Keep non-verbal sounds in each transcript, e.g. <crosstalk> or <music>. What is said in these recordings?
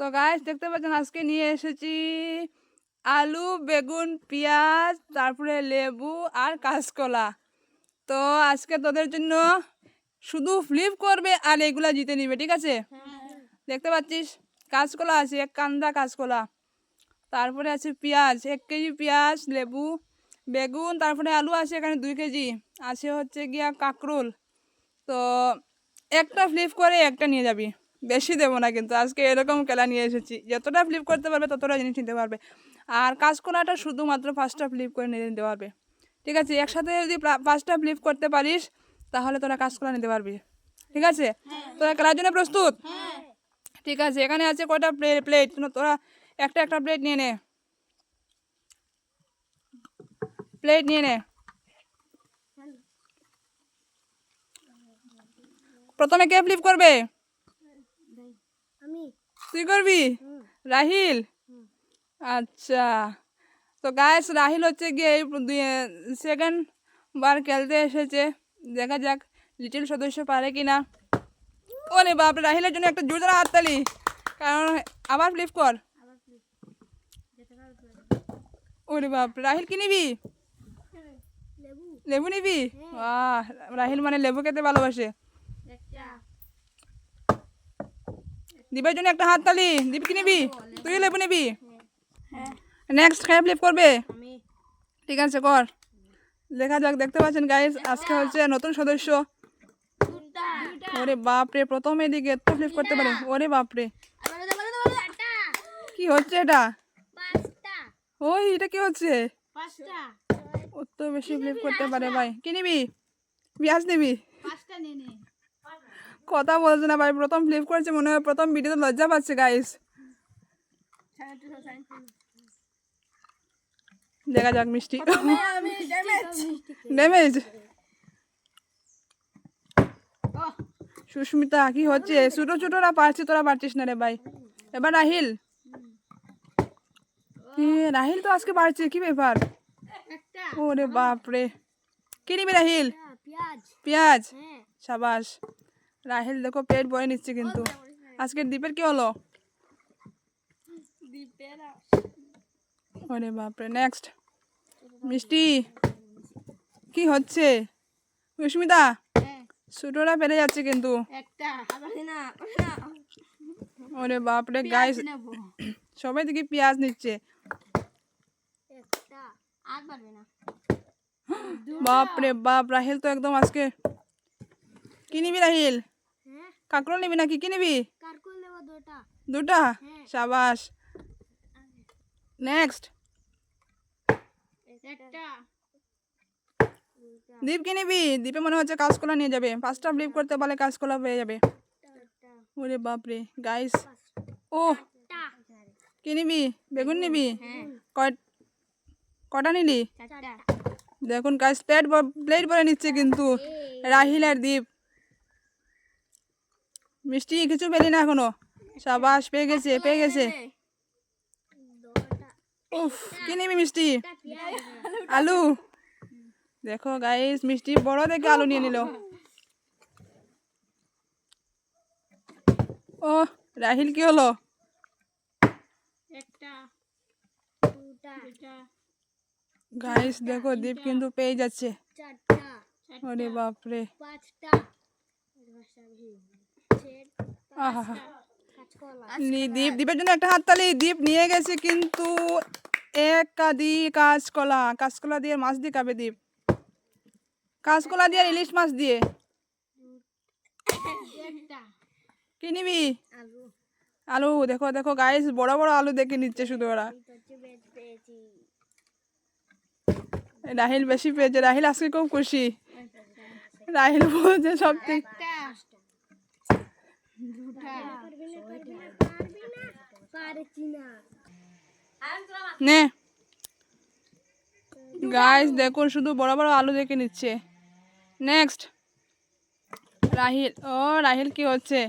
তো গাছ দেখতে পাচ্ছেন আজকে নিয়ে এসেছি আলু, বেগুন, পেঁয়াজ, তারপরে লেবু আর কাঁচকলা। তো আজকে তোদের জন্য শুধু ফ্লিপ করবে আর এগুলা জিতে নিবে, ঠিক আছে? দেখতে পাচ্ছিস? কাঁচকলা আছে, এক কান্দা কাঁচকলা। তারপরে আছে পেঁয়াজ, এক কেজি পেঁয়াজ, লেবু, বেগুন, তারপরে আলু আছে এখানে দুই কেজি। আছে হচ্ছে গিয়া কাঁকরোল। তো একটা ফ্লিপ করে একটা নিয়ে যাবি। বেশি দেবো না কিন্তু। আজকে এরকম কেলা নিয়ে এসেছি। যতটা ফ্লিপ করতে পারবে, ততটা জিনিস নিতে পারবে। আর কাঁচকলাটা শুধুমাত্র পাঁচটা ফ্লিপ করে নিয়ে নিতে পারবে। ঠিক আছে? একসাথে যদি পাঁচটা ফ্লিপ করতে পারিস, তাহলে তোরা কাঁচকলা নিতে পারবি। ঠিক আছে? তোরা খেলার জন্য প্রস্তুত? ঠিক আছে। এখানে আছে কয়টা প্লেট তোরা একটা একটা প্লেট নিয়ে নে। প্লেট নিয়ে নে। প্রথমে কে ফ্লিপ করবে? তুই করবি? রাহিল? আচ্ছা। তো গায়েস রাহিল হচ্ছে গিয়ে এই সেকেন্ড বার খেলতে এসেছে। দেখা যাক লিটিল সদস্য পারে কি না ওরে বাপ রাহিলের জন্য একটা জোরদার হাততালি। কারণ আবার ফ্লিপ কর। ওরে বাপ রাহিল কি নিবি? লেবু। লেবু নিবি? বাহ রাহিল মানে লেবু খেতে ভালোবাসে একটা দীপের জন্য একটা হাততালি। দীপ কি নিবি? তুই লেবু নিবি? নেক্সট খেয়ে ফ্লিপ করবে? ঠিক আছে কর। দেখা যাক দেখতে পাচ্ছেন গাইজ আজকে হচ্ছে নতুন সদস্য। ওরে বাপরে প্রথম এদিকে এত ফ্লিপ করতে পারে। ওরে বাপরে। কি হচ্ছে এটা? ওই এটা কি হচ্ছে? অত বেশি ফ্লিপ করতে পারে ভাই। কি নিবি? পেঁয়াজ নিবি? কথা বলছে না ভাই। প্রথম ফ্লিপ করেছে মনে হয় প্রথম ভিডিওতে লজ্জা পাচ্ছে গাইস দেখা যাক মিষ্টি। ড্যামেজ সুস্মিতা কি হচ্ছে? ছোট ছোটরা পারছে তোরা পারছিস না রে ভাই। এবার রাহিল। রাহিল তো আজকে পারছে কি ব্যাপার? ওরে বাপ রে কি নিবি রাহিল? পেঁয়াজ। পেঁয়াজ? হ্যাঁ। সাবাস। রাহিল দেখো পেট বয়ে নিচ্ছে কিন্তু। আজকের দ্বীপের কি হলো? ওরে বাপরে নেক্সট মিষ্টি কি হচ্ছে? সুস্মিতা ছোটরা পেরে যাচ্ছে কিন্তু। না ওরে বাপরে গাইস সবাই দেখি পেঁয়াজ নিচ্ছে। বাপরে বাপ রাহিল তো একদম আজকে কি নিবি রাহিল? হ্যাঁ। কাঁকড়ো নিবি নাকি? কি নিবি? দুটা। হ্যাঁ। সাবাস। নেক্সট দীপ কি নিবি? দীপে মনে হচ্ছে কাঁচকলা নিয়ে যাবে। পাঁচটা ফ্লিপ করতে পারলে কাঁচকলা পেয়ে যাবে। ওরে বাপরে গাইস ও কি নিবি? বেগুন নিবি? হ্যাঁ। কটা নিলি? দেখুন গাইস প্লেট প্লেট ভরে নিচ্ছে কিন্তু রাহিল আর দীপ। মিষ্টি কিছু পেলি না এখনও? সাবাস পেয়ে গেছে পেয়ে গেছে। উফ কি নিবি মিষ্টি? আলু। দেখো গাইস মিষ্টি বড় দেখে আলু নিয়ে নিল। ও রাহিল কি হলো? গাইস দেখো দীপ কিন্তু পেয়ে যাচ্ছে। ওরে বাপরে। পাঁচটা। দীপ দীপের জন্য একটা হাততালি। দীপ নিয়ে গেছে কিন্তু এক কাদি কাঁচকলা। কাঁচকলা দিয়ে মাছ দিয়ে খাবে দীপ। কাঁচকলা দিয়ে ইলিশ মাছ দিয়ে। কি নিবি? আলু। দেখো দেখো গাইস বড় বড় আলু দেখে নিচ্ছে শুধু ওরা। রাহিল বেশি পেয়েছে। রাহিল আজকে খুব খুশি। রাহিল বলছে সব থেকে না নে গাইস দেখুন শুধু বড় বড় আলু দেখে নিচ্ছে। নেক্সট রাহিল। ও রাহিল কি হচ্ছে?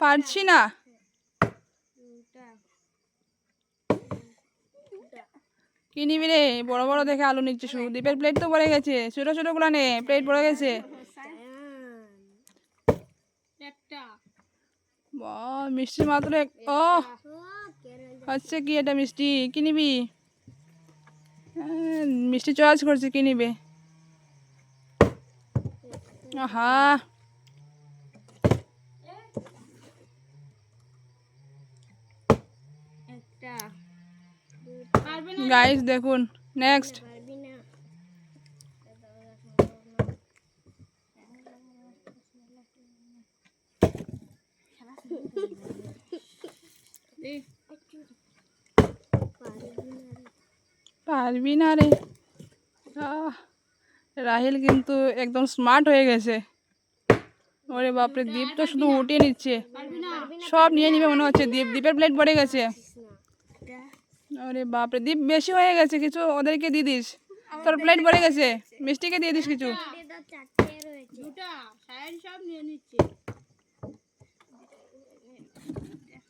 পারছি না। কি নিবি রে? বড় বড় দেখে আলু নিচ্ছে শুধু। দ্বীপের প্লেট তো পড়ে গেছে। ছোট ছোটগুলা নে প্লেট পড়ে গেছে। একটা মিষ্টি মাত্র এক- ও হচ্ছে কি এটা মিষ্টি? কি নিবি? হ্যাঁ, মিষ্টি চয়েস করছে কি নিবে? আহা। গাইস দেখুন নেক্সট পারবি না পারবি না রে আহ, রাহিল কিন্তু একদম স্মার্ট হয়ে গেছে ওরে বাপরে দীপ তো শুধু উঠিয়ে নিচ্ছে সব নিয়ে নিবে মনে হচ্ছে দীপ দীপের প্লেট পড়ে গেছে ওরে বাপরে দীপ বেশি হয়ে গেছে কিছু ওদেরকে দিয়ে দিস তোর প্লেট পড়ে গেছে মিষ্টিকে দিয়ে দিস কিছু এটা তো চারটে রয়েছে দুটা সায়ন সব নিয়ে নিচ্ছে একটা নয় একটাও নয়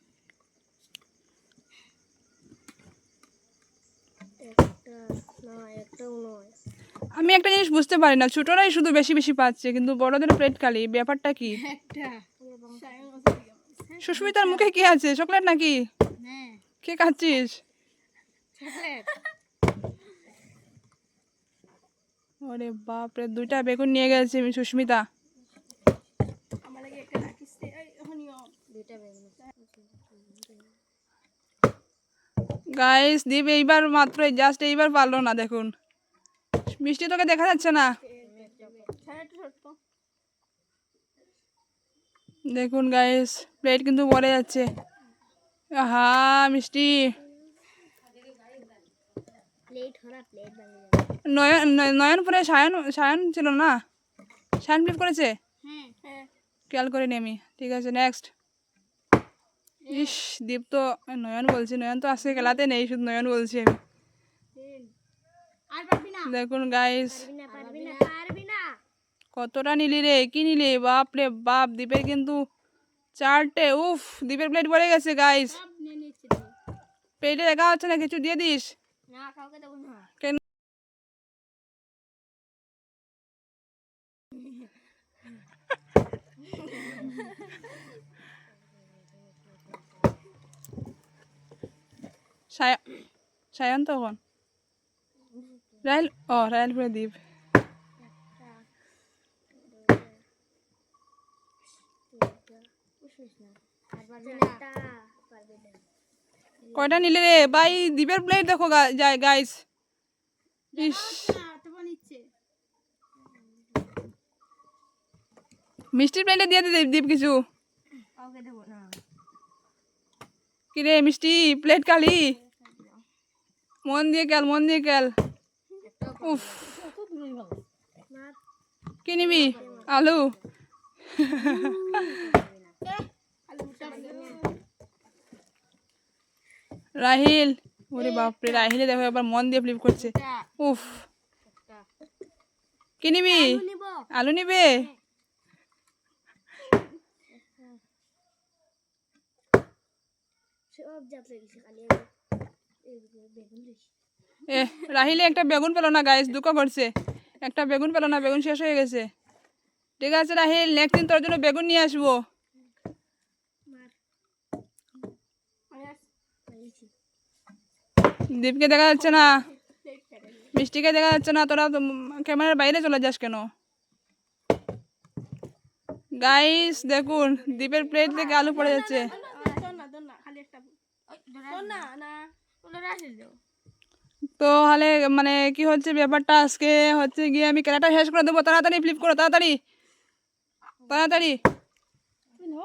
আমি একটা জিনিস বুঝতে পারি না ছোটরাই শুধু বেশি বেশি পাচ্ছে কিন্তু বড়দের প্লেট খালি ব্যাপারটা কি? সুস্মিতার মুখে কি আছে চকলেট নাকি? হ্যাঁ। কে খাচ্ছিস? চকলেট। ওরে বাপরে দুইটা বেগুন নিয়ে গেছে সুস্মিতা আমার লাগে একটা রাখিস রে। এই এখনিও দুইটা বেগুন গাইস দীপ এইবার মাত্র জাস্ট এইবার পারল না দেখুন। মিষ্টি তোকে দেখা যাচ্ছে না? দেখুন গাইস প্লেট কিন্তু পড়ে যাচ্ছে। হা মিষ্টি। প্লেট প্লেট নয়ন নয়- নয়নপুরে সায়ন সায়ন ছিল না? সায়ন ফ্লিপ করেছে? হ্যাঁ। খেয়াল করে নি আমি। ঠিক আছে নেক্সট ইস দীপ তো নয়ন বলছি নয়ন তো আজকে খেলাতে নেই শুধু নয়ন বলছি আমি। দেখুন গাইস কতটা নিলি রে কি নিলি? বাপ রে বাপ দীপের কিন্তু চারটে উফ দীপের প্লেট পড়ে গেছে গাইস প্লেটে দেখা হচ্ছে না কিছু দিয়ে দিস? না কাউকে দেবো না। কেন? <laughs> সায়ন তখন রাইল ও রাইল করে দ্বীপ কয়টা নিলে রে? ভাই দ্বীপের প্লেট দেখো যায় গাইস মিষ্টির প্লেটে দিয়ে দে দীপ কিছু। কিরে মিষ্টি? প্লেট খালি। মন দিয়ে খেল, মন দিয়ে খেল। উফ। কি নিবি? আলু। রাহিল। ওরে বাপরে রাহিলে দেখো এবার মন দিয়ে ফ্লিপ করছে। উফ। কি নিবি? আলু নিবে? সব এ, রাহিলে একটা বেগুন পেল না গাইস দুঃখ করছে। একটা বেগুন পেল না, বেগুন শেষ হয়ে গেছে। ঠিক আছে, রাহিল নেক্সট দিন তোর জন্য বেগুন নিয়ে আসব। দীপকে দেখা যাচ্ছে না। মিষ্টিকে দেখা যাচ্ছে না, তোরা ক্যামেরার বাইরে চলে যাস কেন? গাইস দেখুন, দীপের প্লেট থেকে আলু পড়ে যাচ্ছে। না তো হলে মানে কি হচ্ছে ব্যাপারটা? আজকে হচ্ছে গিয়ে আমি খেলাটা শেষ করে দেবো। তাড়াতাড়ি ফ্লিপ করো তাড়াতাড়ি। তাড়াতাড়ি।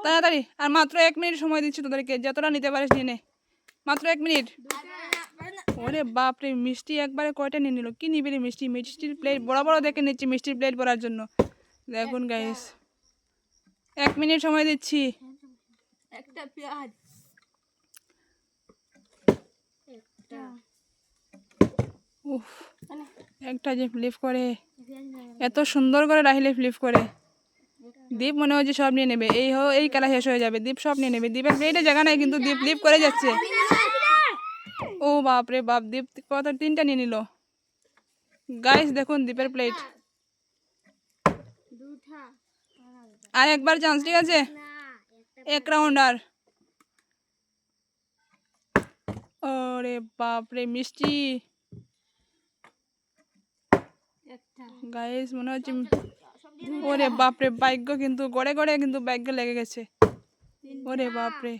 তাড়াতাড়ি। আর মাত্র এক মিনিট সময় দিচ্ছি তোদেরকে যতটা নিতে পারিস নিয়ে নে। মাত্র এক মিনিট। ওরে বাপরে মিষ্টি একবারে কয়টা নিয়ে নিল? কি নিবি রে মিষ্টি? মিষ্টির প্লেট বড় বড় দেখে নিচ্ছি মিষ্টির প্লেট ভরার জন্য। দেখুন গাইস এক মিনিট সময় দিচ্ছি। একটা পেঁয়াজ একটা উফ একটা যে ফ্লিপ করে এত সুন্দর করে রাহিলে ফ্লিপ করে। দীপ মনে হচ্ছে সব নিয়ে নেবে। এই হো এই খেলা শেষ হয়ে যাবে। দীপ সব নিয়ে নেবে। দীপের প্লেটে জায়গা নাই কিন্তু দীপ লিপ করে যাচ্ছে। ও বাপ রে বাপ দীপ কত তিনটা নিয়ে নিল। গাইস দেখুন দীপের প্লেট দুটা। আর একবার চান্স ঠিক আছে? এক একটা এক ওরে বাপরে মিষ্টি। গাইস মনে হচ্ছে ওরে বাপরে ভাগ্য কিন্তু গড়ে গড়ে কিন্তু ভাগ্য লেগে গেছে। ওরে বাপরে।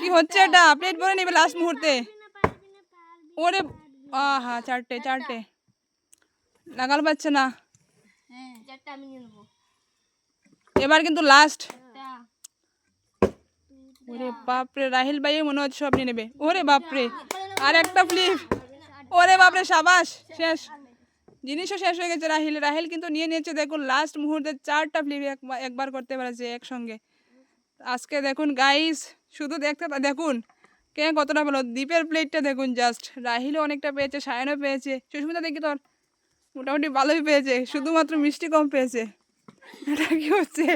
কি হচ্ছে এটা? প্লেট ভরে নেবে লাস্ট মুহূর্তে। ওরে আহা চারটে চারটে। লাগাল পাচ্ছে না। হ্যাঁ চারটা আমি নিয়ে এবার কিন্তু লাস্ট ওরে বাপরে রাহিল ভাই মনে হচ্ছে সব নিয়ে নেবে। ওরে বাপরে আর একটা ফ্লিপ ওরে বাপরে সাবাস শেষ। জিনিসও শেষ হয়ে গেছে রাহিল। রাহিল কিন্তু নিয়ে নিয়েছে দেখুন লাস্ট মুহূর্তে চারটা ফ্লিপ একবার করতে পেরেছে একসঙ্গে। আজকে দেখুন গাইস শুধু দেখতে দেখুন কে কতটা পেল দ্বীপের প্লেটটা দেখুন জাস্ট রাহিলও অনেকটা পেয়েছে সায়নও পেয়েছে সুস্মিতা দেখি তোর মোটামুটি ভালোই পেয়েছে শুধুমাত্র মিষ্টি কম পেয়েছে। এটা কি হচ্ছে?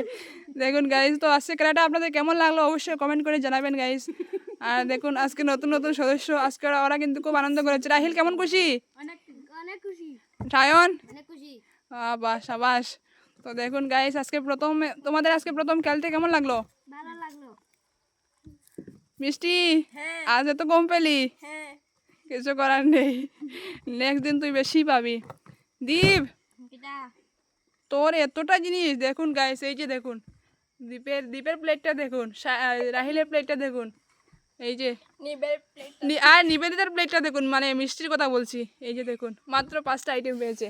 দেখুন গাইস তো আজকে খেলাটা আপনাদের কেমন লাগল অবশ্যই কমেন্ট করে জানাবেন গাইস আর দেখুন আজকে নতুন নতুন সদস্য আজকে ওরা- কিন্তু খুব আনন্দ করেছে। রাহিল কেমন খুশি? সায়ন বাহ সাবাস। তো দেখুন গাইস আজকে প্রথম তোমাদের আজকে প্রথম খেলতে কেমন লাগল? লাগল। মিষ্টি? হ্যাঁ। আজ এত কম পেলি? হ্যাঁ। কিছু করার নেই। নেক্সট দিন তুই বেশি পাবি। দীপ তোর এতটা জিনিস দেখুন গাইস এই যে দেখুন। দীপের দীপের প্লেটটা দেখুন রাহিলের প্লেটটা দেখুন। এই যে আর নিবেদিতার প্লেটটা দেখুন মানে মিষ্টির কথা বলছি। এই যে দেখুন মাত্র পাঁচটা আইটেম পেয়েছে।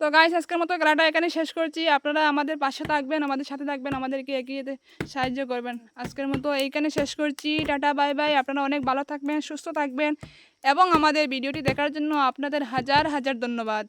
তো গাইস আজকের মতো খেলাটা এখানে শেষ করছি। আপনারা আমাদের পাশে থাকবেন আমাদের সাথে থাকবেন আমাদেরকে এগিয়ে যেতে সাহায্য করবেন। আজকের মতো এইখানে শেষ করছি। টাটা বাই বাই আপনারা অনেক ভালো থাকবেন সুস্থ থাকবেন। এবং আমাদের ভিডিওটি দেখার জন্য আপনাদের হাজার হাজার ধন্যবাদ।